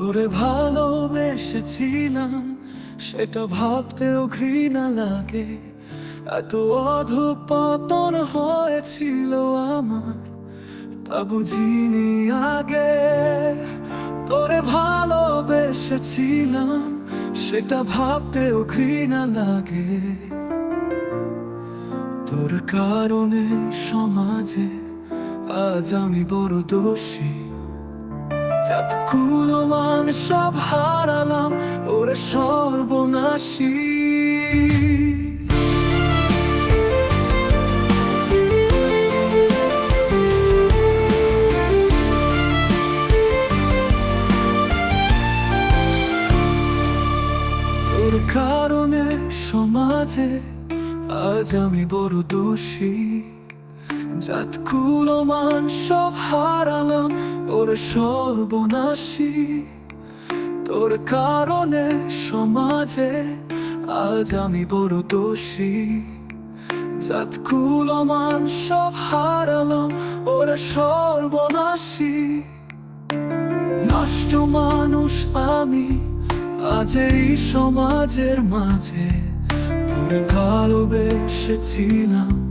তোরে ভালোবেসেছিলাম, সেটা ভাবতেও ঘৃণা লাগে। এত অধপতন হয়েছিল আমার, তা বুঝিনি আগে। তোরে ভালোবেসেছিলাম, সেটা ভাবতেও ঘৃণা লাগে। তোর কারণে সমাজে আজ আমি বড় দোষী। যতগুলো মান সব হারালাম ওরে সর্বনাশী। কারণে সমাজে আজ আমি বড় দোষী। জাতকুলো মান সব হারালাম, ওর সর্বনাশী। তোর কারণে সমাজে আজ আমি বড় দোষী। জাতকুলো মান সব হারালাম, ওর সর্বনাশী। নষ্ট মানুষ আমি, আজ এই সমাজের মাঝে। ভালোবেসেছিলাম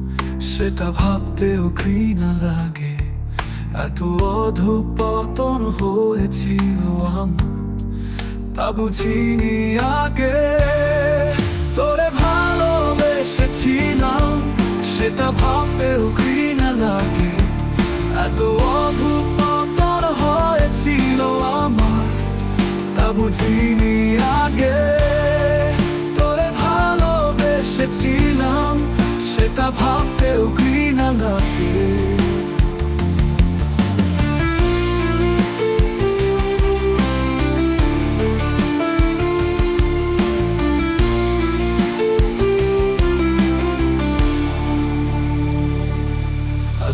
সেটা ভাবতেও ঘৃণা লাগে। এত অধপতন হয়েছিল আমার তা বুঝিনি আগে। তোরে ভালোবেসেছিলাম, সেটা ভাবতেও ঘৃণা লাগে। এত অধপতন হয়েছিল আমার, তা বুঝিনি আগে।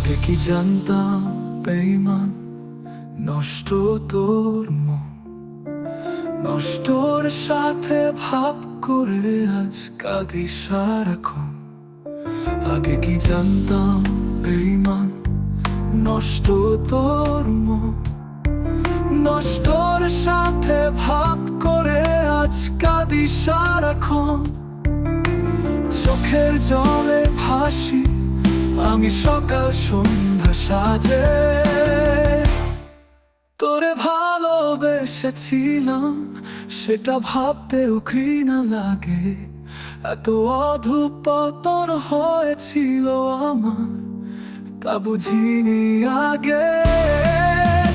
আগে কি জানতাম বেইমান নষ্ট তোর মন। নষ্টর সাথে ভাব করে আজ কাঁদি সারাক্ষণ। আগে কি জানতাম বেইমান নষ্ট তোর মন। নষ্টর সাথে ভাব করে আজ কাঁদি সারাক্ষণ। চোখের জলে ভাসি আমি সকাল সন্ধ্যা সাজে। তোরে ভালোবেসেছিলাম, সেটা ভাবতেও ঘৃণা লাগে। এত অধপতন হয়েছিল আমার, তা বুঝিনি আগে।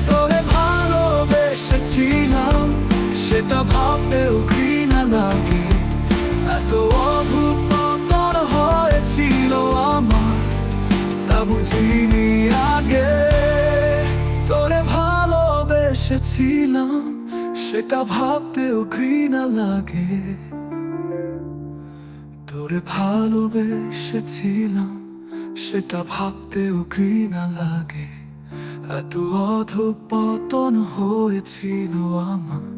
তোরে ভালোবেসেছিলাম, সেটা ভাবতেও ঘৃণা লাগে। বুঝিনি আগে। তোরে ভালোবেসেছিলাম, সেটা ভাবতেও ঘৃণা লাগে। তোরে ভালোবেসেছিলাম, সেটা ভাবতেও ঘৃণা লাগে। এত অধপতন হয়েছিল আমার,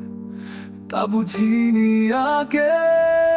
তা বুঝিনি আগে।